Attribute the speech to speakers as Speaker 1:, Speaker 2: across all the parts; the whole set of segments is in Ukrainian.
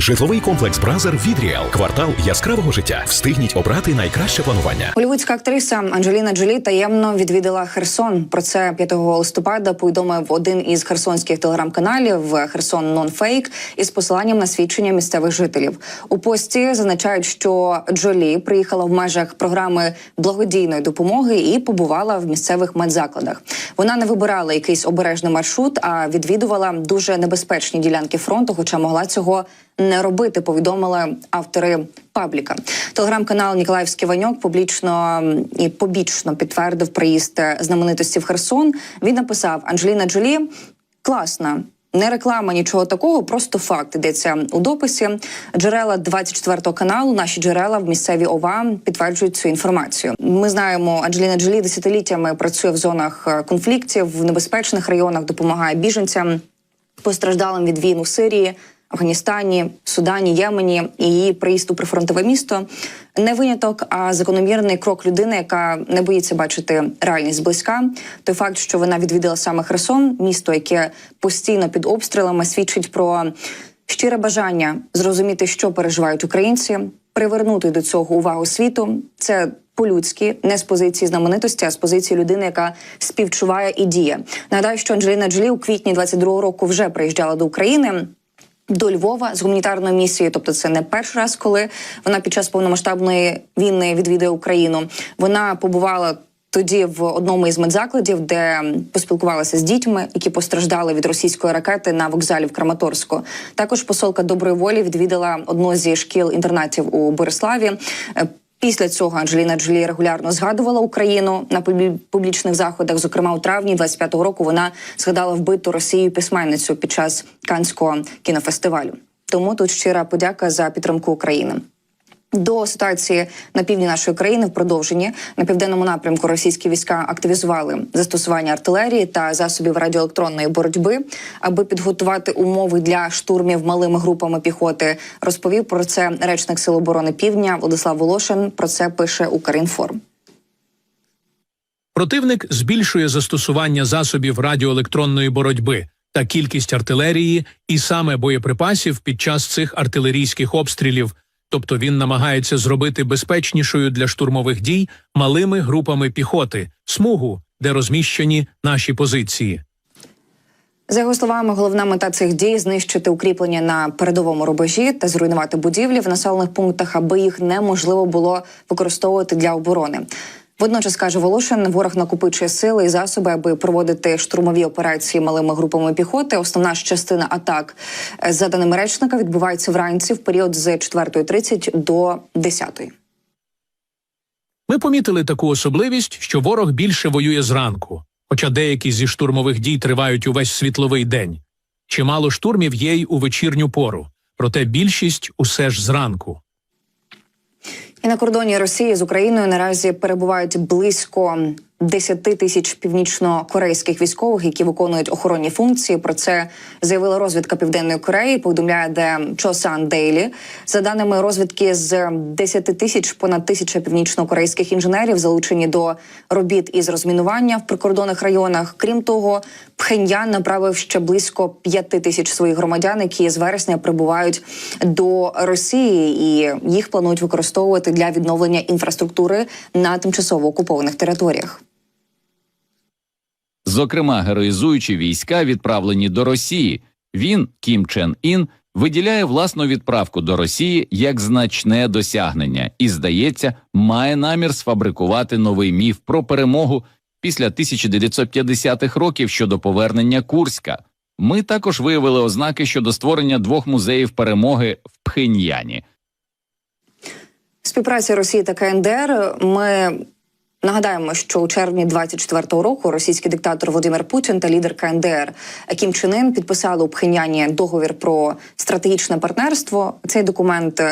Speaker 1: Житловий комплекс Бразер від Ріал. Квартал яскравого життя. Встигніть обрати найкраще планування.
Speaker 2: Голівудська актриса Анджеліна Джолі таємно відвідала Херсон. Про це 5 листопада повідомив один із херсонських телеграм-каналів Херсон Нонфейк із посиланням на свідчення місцевих жителів. У пості зазначають, що Джолі приїхала в межах програми благодійної допомоги і побувала в місцевих медзакладах. Вона не вибирала якийсь обережний маршрут, а відвідувала дуже небезпечні ділянки фронту, хоча могла цього не робити. Повідомили автори пабліка. Телеграм-канал Ніколаївський Ваньок публічно і побічно підтвердив приїзд знаменитості в Херсон. Він написав Анджеліна Джолі класна. Не реклама, нічого такого, просто факт йдеться у дописі. Джерела 24 каналу, наші джерела в місцевій ОВА підтверджують цю інформацію. Ми знаємо, Анджеліна Джолі десятиліттями працює в зонах е, конфліктів, в небезпечних районах, допомагає біженцям, постраждалим від війн у Сирії. Афганістані, Судані, Ємені і її приїзд у прифронтове місто не виняток, а закономірний крок людини, яка не боїться бачити реальність зблизька. Той факт, що вона відвідала саме Херсон, місто, яке постійно під обстрілами, свідчить про щире бажання зрозуміти, що переживають українці, привернути до цього увагу світу. Це по-людськи, не з позиції знаменитості, а з позиції людини, яка співчуває і діє. Нагадаю, що Анджеліна Джолі у квітні 22-го року вже приїжджала до України. До Львова з гуманітарною місією, тобто це не перший раз, коли вона під час повномасштабної війни відвідує Україну. Вона побувала тоді в одному із медзакладів, де поспілкувалася з дітьми, які постраждали від російської ракети на вокзалі в Краматорську. Також посолка доброї волі відвідала одну зі шкіл інтернатів у Бориславі. Після цього Анджеліна Джолі регулярно згадувала Україну на публі- публічних заходах. Зокрема, у травні 25-го року вона згадала вбиту Росією письменницю під час Канського кінофестивалю. Тому тут щира подяка за підтримку України. До ситуації на півдні нашої країни в продовженні на південному напрямку російські війська активізували застосування артилерії та засобів радіоелектронної боротьби, аби підготувати умови для штурмів малими групами піхоти. Розповів про це речник Сил оборони Півдня Владислав Волошин. Про це пише Укрінформ.
Speaker 3: Противник збільшує застосування засобів радіоелектронної боротьби та кількість артилерії і саме боєприпасів під час цих артилерійських обстрілів. Тобто він намагається зробити безпечнішою для штурмових дій малими групами піхоти смугу, де розміщені наші позиції.
Speaker 2: За його словами, головна мета цих дій знищити укріплення на передовому рубежі та зруйнувати будівлі в населених пунктах, аби їх неможливо було використовувати для оборони. Водночас каже Волошин, ворог накопичує сили і засоби, аби проводити штурмові операції малими групами піхоти. Основна ж частина атак, е, за даними речника, відбувається вранці в період з 4.30 до 10.00.
Speaker 3: Ми помітили таку особливість, що ворог більше воює зранку, хоча деякі зі штурмових дій тривають увесь світловий день. Чимало штурмів є й у вечірню пору, проте більшість усе ж зранку.
Speaker 2: І на кордоні Росії з Україною наразі перебувають близько 10 тисяч північно-корейських військових, які виконують охоронні функції. Про це заявила розвідка Південної Кореї. Повідомляє де Chosan Daily. За даними розвідки, з 10 тисяч понад тисяча північно-корейських інженерів залучені до робіт із розмінування в прикордонних районах. Крім того, Пхеньян направив ще близько 5 тисяч своїх громадян, які з вересня прибувають до Росії, і їх планують використовувати для відновлення інфраструктури на тимчасово окупованих територіях.
Speaker 4: Зокрема, героїзуючі війська, відправлені до Росії. Він, Кім Чен Ін, виділяє власну відправку до Росії як значне досягнення і, здається, має намір сфабрикувати новий міф про перемогу після 1950-х років щодо повернення Курська. Ми також виявили ознаки щодо створення двох музеїв перемоги в Пхеньяні.
Speaker 2: Співпраця Росії та КНДР. Ми нагадаємо, що у червні 24-го року російський диктатор Володимир Путін та лідер КНДР Кім Чен Ін підписали у Пхеньяні договір про стратегічне партнерство. Цей документ.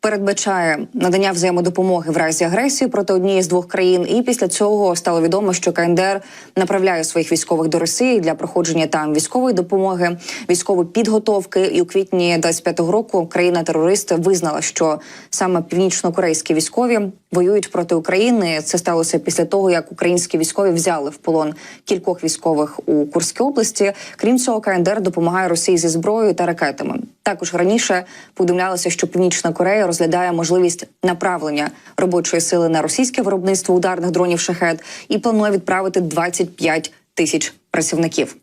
Speaker 2: Передбачає надання взаємодопомоги в разі агресії проти однієї з двох країн. І після цього стало відомо, що КНДР направляє своїх військових до Росії для проходження там військової допомоги, військової підготовки. І у квітні 25-го року країна-терорист визнала, що саме північно-корейські військові воюють проти України. Це сталося після того, як українські військові взяли в полон кількох військових у Курській області. Крім цього, КНДР допомагає Росії зі зброєю та ракетами. Також раніше повідомлялося, що Північна Корея розглядає можливість направлення робочої сили на російське виробництво ударних дронів шахет і планує відправити 25 тисяч працівників.